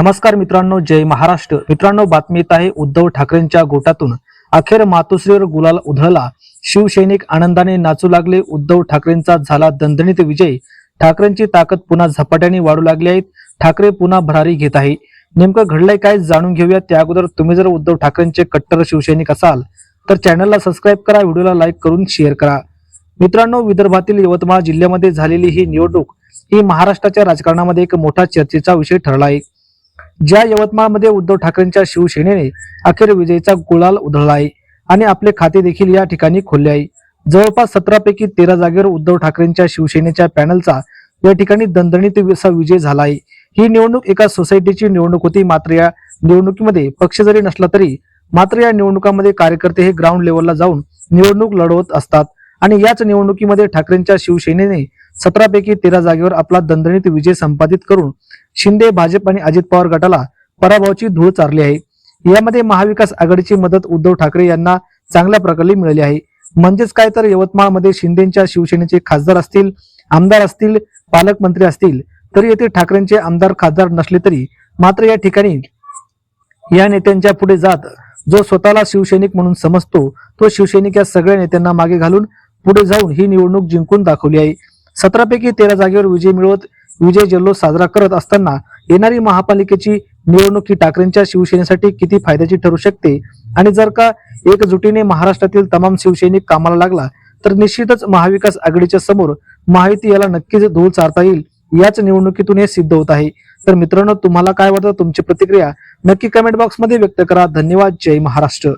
नमस्कार मित्रांनो जय महाराष्ट्र. मित्रांनो बातमी येत आहे उद्धव ठाकरेंच्या गोटातून. अखेर मातोश्रीवर गुलाल उधळला. शिवसैनिक आनंदाने नाचू लागले. उद्धव ठाकरेंचा झाला दणदणीत विजय. ठाकरेंची ताकद पुन्हा झपाट्याने वाढू लागली आहे. ठाकरे पुन्हा भरारी घेत आहे. नेमकं घडलंय काय जाणून घेऊया. त्या अगोदर तुम्ही जर उद्धव ठाकरेंचे कट्टर शिवसैनिक असाल तर चॅनलला सबस्क्राईब करा व्हिडिओला लाईक करून शेअर करा. मित्रांनो विदर्भातील यवतमाळ जिल्ह्यामध्ये झालेली ही निवडणूक ही महाराष्ट्राच्या राजकारणामध्ये एक मोठा चर्चेचा विषय ठरला आहे. ज्या यवतमाळमध्ये उद्धव ठाकरेंच्या शिवसेनेने अखेर विजयीचा गुलाल उधळला आहे आणि आपले खाते देखील या ठिकाणी खोलले आहे. जवळपास सतरा पैकी तेरा जागेवर उद्धव ठाकरेंच्या शिवसेनेच्या पॅनलचा या ठिकाणी दणदणीत असा विजय झाला आहे ही निवडणूक एका सोसायटीची निवडणूक होती मात्र या निवडणुकीमध्ये पक्ष जरी नसला तरी मात्र या निवडणुकामध्ये कार्यकर्ते हे ग्राउंड लेवलला जाऊन निवडणूक लढवत असतात. आणि याच निवडणुकीमध्ये ठाकरेंच्या शिवसेनेने सतरा पैकी तेरा जागेवर आपला दणदणीत विजय संपादित करून शिंदे भाजप आणि अजित पवार गटाला पराभवाची धूळ चारली आहे. यामध्ये महाविकास आघाडीची मदत उद्धव ठाकरे यांना चांगल्या प्रकारे मिळाली आहे. म्हणजेच काय तर यवतमाळमध्ये शिंदेच्या शिवसेनेचे खासदार असतील आमदार असतील पालकमंत्री असतील तरी येथे ठाकरेंचे आमदार खासदार नसले तरी मात्र या ठिकाणी या नेत्यांच्या पुढे जात जो स्वतःला शिवसैनिक म्हणून समजतो तो शिवसैनिक या सगळ्या नेत्यांना मागे घालून पुढे जाऊन ही निवडणूक जिंकून दाखवली आहे. सतरापैकी तेरा जागेवर विजय मिळवत विजय जल्लोष साजरा करत असताना येणारी महापालिकेची निवडणूक ही ठाकरेंच्या शिवसेनेसाठी किती फायद्याची ठरू शकते? आणि जर का एकजुटीने महाराष्ट्रातील तमाम शिवसैनिक कामाला लागला तर निश्चितच महाविकास आघाडीच्या समोर महायुती याला नक्कीच धूळ चारता येईल याच निवडणुकीतून हे सिद्ध होत आहे. तर मित्रांनो तुम्हाला काय वाटतं? तुमची प्रतिक्रिया नक्की कमेंट बॉक्समध्ये व्यक्त करा. धन्यवाद. जय महाराष्ट्र.